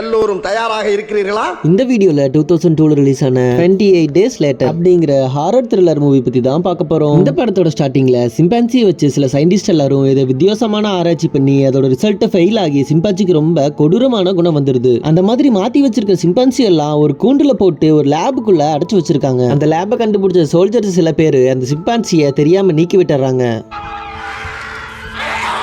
எல்லோரும் தயாராக இருக்கிறீர்களா? இந்த வீடியோல டூ தௌசண்ட் டூல ரிலீஸ் ஆன டுவெண்ட்டி எயிட் டேஸ் லேட்டர் அப்படிங்கிற ஹாரர் த்ரில்லர் மூவி பத்தி தான் பார்க்க போறோம். இந்த படத்தோட ஸ்டார்டிங்ல சிம்பான்சியை வச்சு சில சயின்டிஸ்ட் எல்லாரும் இதை வித்தியாசமான ஆராய்ச்சி பண்ணி அதோட ரிசல்ட் ஃபெயில் ஆகி சிம்பான்சிக்கு ரொம்ப கொடூரமான குணம் வந்துருது. அந்த மாதிரி மாத்தி வச்சிருக்க சிம்பான்சி எல்லாம் ஒரு கூண்டுல போட்டு ஒரு லேபுக்குள்ள அடைச்சு வச்சிருக்காங்க. அந்த லேபை கண்டுபிடிச்ச சோல்ஜர்ஸ் சில பேர் அந்த சிம்பான்சியை தெரியாம நீக்கி விட்டுறாங்க.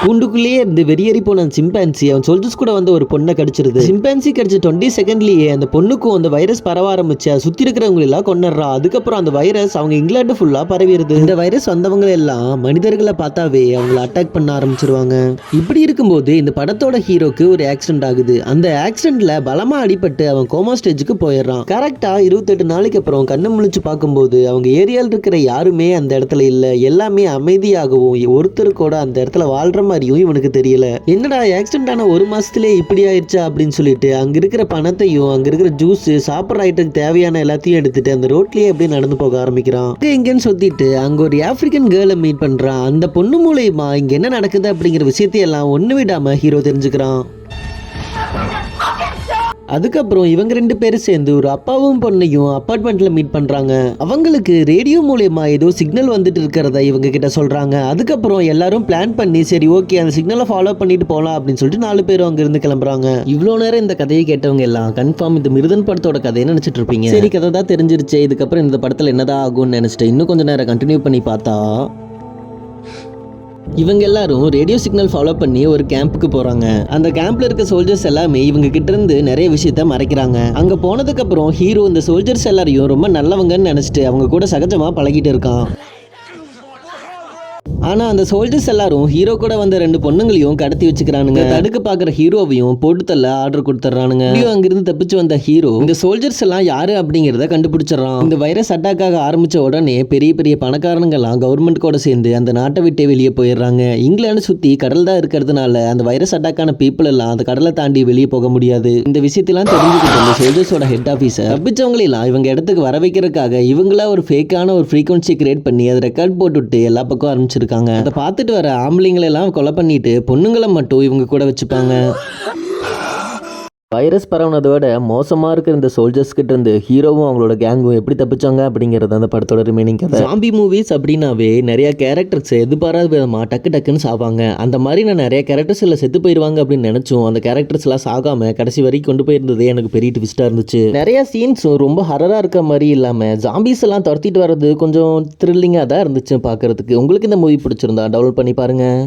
கூண்டுக்குள்ளேயே இருந்து வெறியேறி போன அந்த சிம்பான்சி அவன் சோல்ஜர்ஸ் கூட வந்து ஒரு பொண்ணை கடிச்சிருது. சிம்பான்சி கடிச்ச டுவெண்ட்டி செகண்ட்லயே அந்த பொண்ணுக்கும் அந்த வைரஸ் பரவ ஆரம்பிச்சு அதை சுத்தி இருக்கிறவங்க எல்லாம் கொண்டுறா அதுக்கப்புறம் அந்த வைரஸ் அவங்க இங்கிலாந்து ஃபுல்லா பரவிடுது. இந்த வைரஸ் வந்தவங்க எல்லாம் மனிதர்களை பார்த்தாவே அவங்கள அட்டாக் பண்ண ஆரம்பிச்சிருவாங்க. இப்படி இருக்கும்போது இந்த படத்தோட ஹீரோக்கு ஒரு ஆக்சிடென்ட் ஆகுது. அந்த ஆக்சிடென்ட்ல பலமா அடிபட்டு அவன் கோமா ஸ்டேஜுக்கு போயிடுறான். கரெக்டா இருபத்தெட்டு நாளைக்கு அப்புறம் கண்ணு முழிச்சு பார்க்கும்போது அவங்க ஏரியாவில் இருக்கிற யாருமே அந்த இடத்துல இல்ல. எல்லாமே அமைதியாகவும் ஒருத்தர் கூட அந்த இடத்துல வாழ்ற மாதிரியும் இவனுக்கு தெரியல. என்னடா ஆக்சிடென்ட் ஆன ஒரு மாசத்துலயே இப்படி ஆயிடுச்சா அப்படின்னு சொல்லிட்டு அங்க இருக்கிற பணத்தையும் அங்க இருக்கிற ஜூஸ் சாப்பிட்ற ஐட்டம் தேவையான எல்லாத்தையும் எடுத்துட்டு அந்த ரோட்லயே அப்படியே நடந்து போக ஆரம்பிக்கிறான். எங்கன்னு சொல்லிட்டு அங்க ஒரு ஆப்பிரிக்கன் கேர்ளை மீட் பண்றான். அந்த பொண்ணு மூலியமா இங்க என்ன நடக்குது அப்படிங்கிற விஷயத்தையெல்லாம் ஒண்ணு விடாம ஹீரோ தெரிஞ்சுக்கிறான். அதுக்கப்புறம் இவங்க ரெண்டு பேரும் சேர்ந்து ஒரு அப்பாவும் பொண்ணையும் அப்பார்ட்மெண்ட்ல மீட் பண்றாங்க. அவங்களுக்கு ரேடியோ மூலியமா ஏதோ சிக்னல் வந்துட்டு இருக்கிறத இவங்க கிட்ட சொல்றாங்க. அதுக்கப்புறம் எல்லாரும் பிளான் பண்ணி சரி ஓகே அந்த சிக்னலை ஃபாலோ பண்ணிட்டு போலாம் அப்படின்னு சொல்லிட்டு நாலு பேரும் அங்க இருந்து கிளம்புறாங்க. இவ்வளோ நேரம் இந்த கதையை கேட்டவங்க எல்லாம் கன்ஃபார்ம் இந்த மிருதன் படத்தோட கதையை நினைச்சிட்டு இருப்பீங்க. சரி கதை தான் தெரிஞ்சிருச்சு. இதுக்கப்புறம் இந்த படத்துல என்னதான் ஆகும்னு நினைச்சிட்டு இன்னும் கொஞ்ச நேரம் கண்டினியூ பண்ணி பார்த்தா இவங்க எல்லாரும் ரேடியோ சிக்னல் ஃபாலோ பண்ணி ஒரு கேம்புக்கு போறாங்க. அந்த கேம்ப்ல இருக்க சோல்ஜர்ஸ் எல்லாமே இவங்க கிட்ட இருந்து நிறைய விஷயத்த மறைக்கிறாங்க. அங்க போனதுக்கு அப்புறம் ஹீரோ இந்த சோல்ஜர்ஸ் எல்லாரையும் ரொம்ப நல்லவங்கன்னு நினைச்சிட்டு அவங்க கூட சகஜமா பழகிட்டு இருக்கான். ஆனா அந்த சோல்ஜர்ஸ் எல்லாரும் ஹீரோ கூட வந்த ரெண்டு பொண்ணுங்களையும் கடத்தி வச்சுக்கிறானுங்க. தடுக்க பாக்குற ஹீரோவையும் போட்டு தள்ள ஆர்டர் கொடுத்துட்றானுங்க அங்கிருந்து தப்பிச்சு வந்த ஹீரோ இந்த சோல்ஜர்ஸ் எல்லாம் யாரு அப்படிங்கறத கண்டுபிடிச்சிடறான். இந்த வைரஸ் அட்டாக் ஆக ஆரம்பிச்ச உடனே பெரிய பெரிய பணக்காரங்க எல்லாம் கவர்மெண்ட் கூட சேர்ந்து அந்த நாட்டை விட்டே வெளியே போயிடுறாங்க. இங்கிலாந்து சுத்தி கடல் தான் இருக்கிறதுனால அந்த வைரஸ் அட்டாக் ஆன பீப்புள் எல்லாம் அந்த கடலை தாண்டி வெளியே போக முடியாது. இந்த விஷயத்தெல்லாம் தெரிஞ்சுக்கிட்டு அந்த சோல்ஜர்ஸோட ஹெட் ஆஃபீஸர் தப்பிச்சவங்களெல்லாம் இவங்க இடத்துக்கு வர வைக்கிறதுக்காக இவங்களா ஒரு ஃபேக்கான ஒரு ஃப்ரீக்வன்சி கிரியேட் பண்ணி அதை ரெக்கார்ட் போட்டுவிட்டு எல்லா பக்கம் இருக்காங்க. அதை பார்த்துட்டு வர ஆம்பளைங்களை எல்லாம் கொலை பண்ணிட்டு பொண்ணுங்களை மட்டும் இவங்க கூட வச்சுப்பாங்க. வைரஸ் பரவுனதை விட மோசமாக இருக்கிற இந்த சோல்ஜர்ஸ் கிட்ட இருந்து ஹீரோவும் அவங்களோட கேங்கும் எப்படி தப்பிச்சாங்க அப்படிங்கிறது அந்த படத்தோட ரிமைனிங் கதை. ஜாம்பி மூவிஸ் அப்படின்னாவே நிறைய கேரக்டர்ஸ் எதிர்பாராத விதமாக டக்கு டக்குன்னு சாவாங்க. அந்த மாதிரி நான் நிறைய கேரக்டர்ஸ் இல்லை செத்து போயிடுவாங்க அப்படின்னு நினச்சோம் அந்த கேரக்டர்ஸ்லாம் சாகாமல் சாகாம கடைசி வரைக்கும் கொண்டு போயிருந்தது எனக்கு பெரிய ட்விஸ்ட்டாக இருந்துச்சு. நிறைய சீன்ஸும் ரொம்ப ஹரராக இருக்க மாதிரி இல்லாமல் ஜாம்பிஸ் எல்லாம் துரத்திட்டு வர்றது கொஞ்சம் த்ரில்லிங்காக தான் இருந்துச்சு பார்க்கறதுக்கு. உங்களுக்கு இந்த மூவி பிடிச்சிருந்தா டவுன்லோட் பண்ணி பாருங்கள்